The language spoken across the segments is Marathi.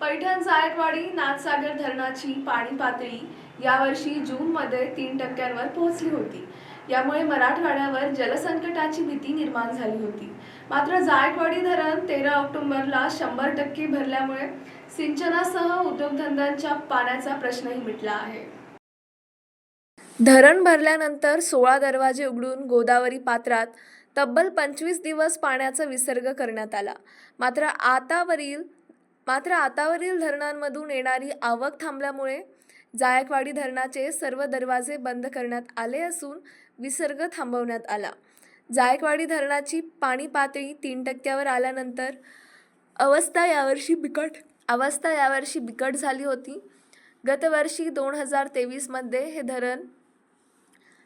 पैठण जायकवाडी नाथसागर धरणाची पाणी पातळी यावर्षी जूनमध्ये तीन टक्क्यांवर पोहोचली होती. यामुळे मराठवाड्यावर जलसंकटाची भीती निर्माण झाली होती. मात्र जायकवाडी धरण तेरा ऑक्टोबरला शंभर टक्के भरल्यामुळे सिंचनासह उद्योगधंद्यांच्या पाण्याचा प्रश्नही मिटला आहे. धरण भरल्यानंतर सोळा दरवाजे उघडून गोदावरी पात्रात तब्बल पंचवीस दिवस पाण्याचा विसर्ग करण्यात आला. मात्र आतावरील मात्र आतावरील धरणांमधून येणारी आवक थांबल्यामुळे जायकवाडी धरणाचे सर्व दरवाजे बंद करण्यात आले असून विसर्ग थांबवण्यात आला. जायकवाडी धरणाची पाणी पातळी तीन टक्क्यावर आल्यानंतर अवस्था यावर्षी बिकट अवस्था यावर्षी बिकट झाली होती. गतवर्षी दोन हजार तेवीसमध्ये हे धरण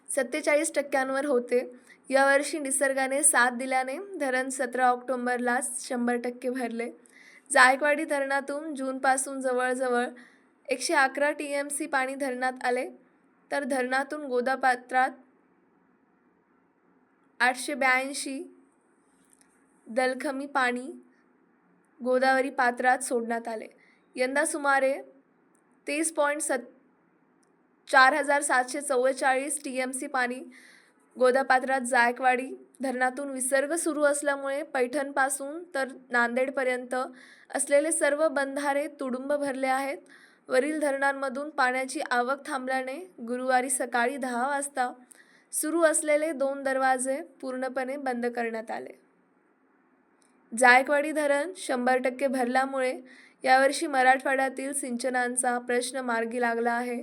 सत्तेचाळीस टक्क्यांवर होते. यावर्षी निसर्गाने साथ दिल्याने धरण सतरा ऑक्टोंबरला शंभर टक्के भरले. जायकवाडी धरणातून जूनपासून जवळजवळ एकशे अकरा टी एम सी पाणी धरणात आले तर धरणातून गोदापात्रात आठशे ब्याऐंशी दलखमी पाणी गोदावरी पात्रात सोडण्यात आले. यंदा सुमारे तेवीस पॉईंट सत चार हजार सातशे चव्वेचाळीस टी एम सी पाणी गोदापात्रात जायकवाडी धरणातून विसर्ग सुरू असल्यामुळे पैठणपासून तर नांदेडपर्यंत असलेले सर्व बंधारे तुडुंब भरले आहेत. वरील धरणांमधून पाण्याची आवक थांबल्याने गुरुवारी सकाळी दहा वाजता सुरू असलेले दोन दरवाजे पूर्णपणे बंद करण्यात आले. जायकवाडी धरण शंभर टक्के भरल्यामुळे यावर्षी मराठवाड्यातील सिंचनांचा प्रश्न मार्गी लागला आहे.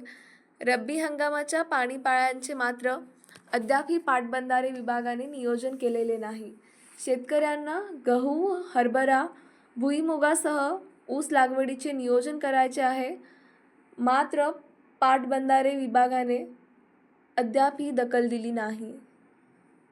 रब्बी हंगामाच्या पाणीपाळ्यांचे मात्र अद्यापही पाटबंधारे विभागाने नियोजन केलेले नाही. शेतकऱ्यांना गहू हरभरा भुईमुगासह ऊस लागवडीचे नियोजन करायचे आहे. मात्र पाटबंधारे विभागाने अद्यापही दखल दिली नाही.